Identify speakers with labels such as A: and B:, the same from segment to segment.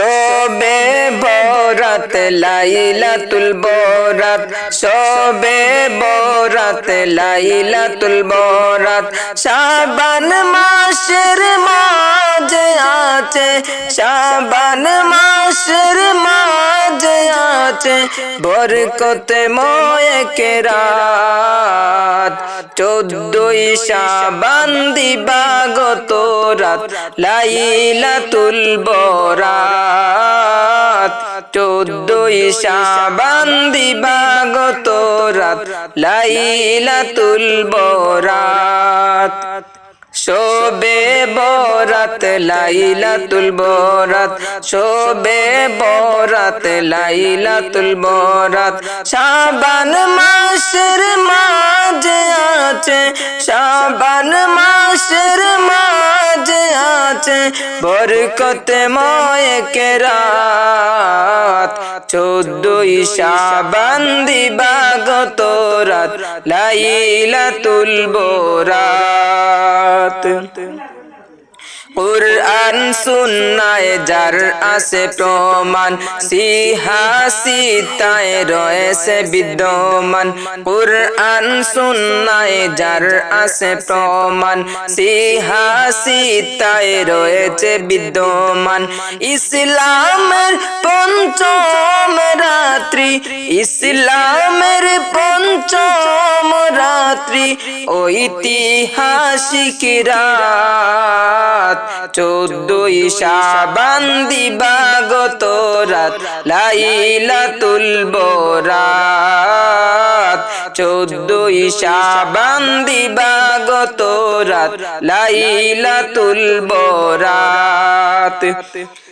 A: শোবে বরাত লাইলাতুল বরাত সবে বরাত লাইলাতুল বরাত শাবান মাসের মাঝে আছে, শাবান মাসের মাঝে আছে, বরকতে ময় কেরাত চোদ্দই শাবান দিবাগত রাত, লাইলাতুল বরাত। চোদ্দই শাবান দিবাগত রাত, লাইলাতুল বরাত। শোবে বরাত, লাইলাতুল বরাত। শোবে বরাত, লাইলাতুল বরাত। শাবান মাসের মাঝে আছে, শাবান মাসের মাঝে আছে। বরকতে ময় কেরাত, চোদ্দই শাবান দিবাগত রাত, লাইলাতুল বরাত। কুরআন সুন্নায় যার আছে প্রমাণ, সিহাসিতায় রয়েছে বিদ্যমান। কুরআন সুন্নায় যার আছে প্রমাণ, সিহাসিতায় রয়েছে বিদ্যমান। ইসলামের পঞ্চম রাত্রি, ইসলামের রাত্রি ঐতিহাসিক রাত। চোদ্দই সাবান দিবাগত রাত লাইলাতুল বরাত, চোদ্দই শাবান দিবাগত রাত, লাইলাতুল বরাত।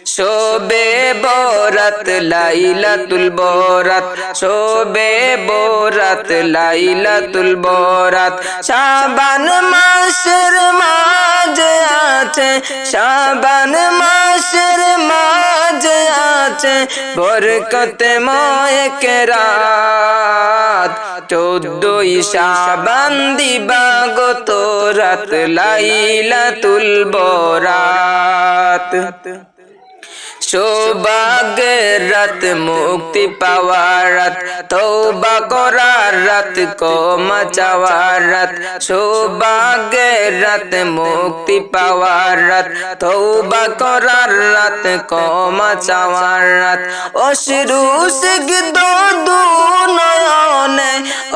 A: শোবে বরাত, লাইলাতুল বরাত, শোবে বরাত, লাইলাতুল বরাত। শাবান মাসের মাঝে আছে, শাবান আছে বরকত ময় রাত চোদ্দই শাবান দিবাগত রাত লাইলাতুল বরাত। সৌভাগ্যের রাত, মুক্তি পাওয়ার রাত তৌবা করার রাত কমা চাওয়ার রাত, সৌভাগ্যের রাত, মুক্তি পাওয়ার রাত তৌবা করার রাত কমা চাওয়ার রাত। অশ্রু সিগদ নয়নে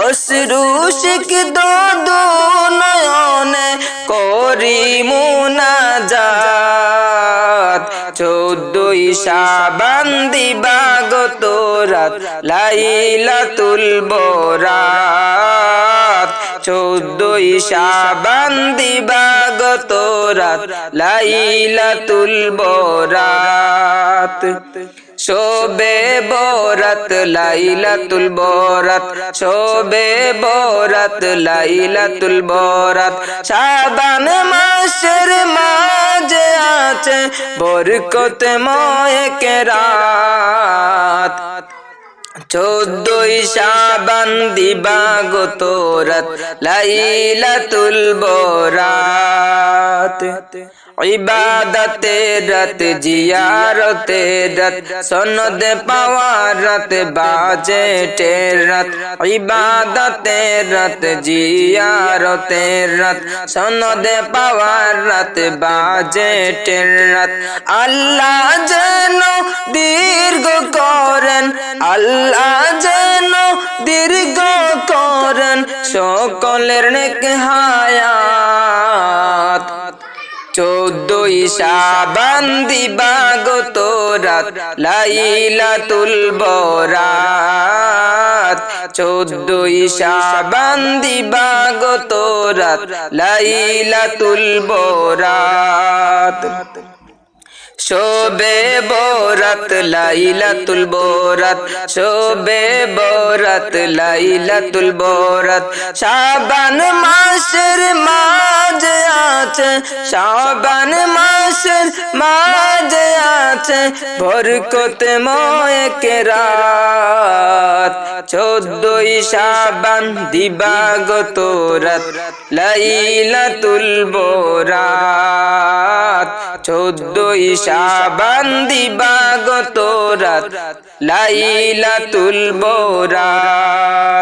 A: অশ্রু সিগদ নয়নে করি মুনাজাত চোদ্দই সাবান দিবাগত রাত লাইলাতুল বরাত। চোদ্দই সাবান দিবাগত রাত লাইলাতুল বরাত। শোবে বরাত লাইলাতুল বরাত, শোবে বরাত লাইলাতুল বরাত। শাবান মাসের মাঝে আছে বরকত ময় কেরাত চোদ্দই শাবান দিবাগত রাত, লাইলাতুল বরাত। ইবাদতে রাত জিয়ারতে রাত, সনদ পাওয়ার রাত, বাজে টের রাত ইবাদতে রাত জিয়ারতে রাত, সনদ পাওয়ার রাত, বাজে টের রাত। আল্লাহ যেন দীর্ঘ করেন, আল্লাহ যেন দীর্ঘ করেন, সকলের নেক হায়াত শাবান দিবাগত রাত লাইলাতুল বরাত। চোদ্দই শাবান দিবাগত তোরাত লাইলাতুল বরাত। শোবে বরাত লাইলাতুল বরাত, শোবে বরাত লাইলাতুল বরাত। শাবান মাসের মাঝে আছে, শাবান মাসের মাঝে আছে, বরকত ময় কেরাত চোদ্দই শাবান দিবাগত রাত, লাইলাতুল বরাত। চোদ্দই শাবান বাগত রাত লাইলাতুল বোরাত।